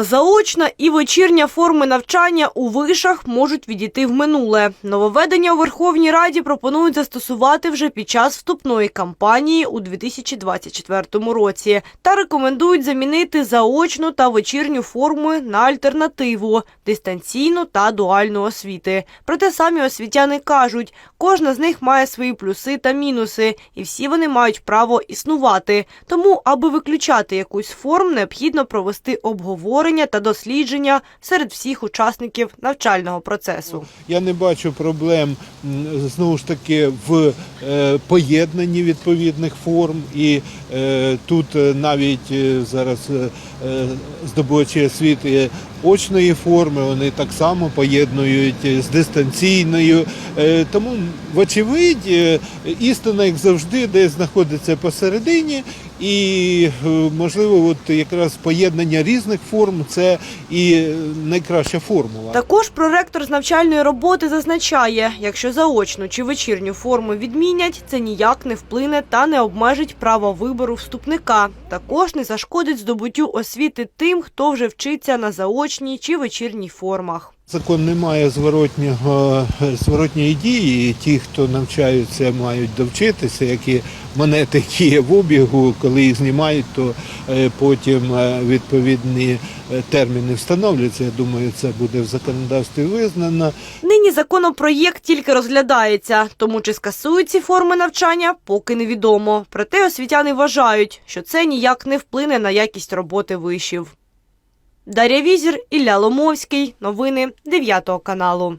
Заочна і вечірня форми навчання у вишах можуть відійти в минуле. Нововведення у Верховній Раді пропонують застосувати вже під час вступної кампанії у 2024 році та рекомендують замінити заочну та вечірню форми на альтернативу – дистанційну та дуальну освіти. Проте самі освітяни кажуть, кожна з них має свої плюси та мінуси, і всі вони мають право існувати. Тому, аби виключати якусь форм, необхідно провести обговорення та дослідження серед всіх учасників навчального процесу. Я не бачу проблем знову ж таки в е, поєднанні відповідних форм, і е, тут е, навіть зараз здобувачі освіти очної форми вони так само поєднують е, з дистанційною. Е, тому, вочевидь, е, істина, як завжди, десь знаходиться посередині. І можливо, от якраз поєднання різних форм це і найкраща формула. Також проректор з навчальної роботи зазначає, якщо заочну чи вечірню форму відмінять, це ніяк не вплине та не обмежить право вибору вступника. Також не зашкодить здобуттю освіти тим, хто вже вчиться на заочній чи вечірній формах. Закон не має зворотнього зворотньої дії. і Ті, хто навчаються, мають довчитися, як і монети, які є в обігу, коли їх знімають, то е, потім е, відповідні е, терміни встановлюються. Я думаю, це буде в законодавстві визнано. Нині законопроєкт тільки розглядається, тому чи скасують ці форми навчання, поки невідомо. Проте освітяни вважають, що це ніяк не вплине на якість роботи вишів. Дар'я Візір, Ілля Ломовський. Новини 9 каналу.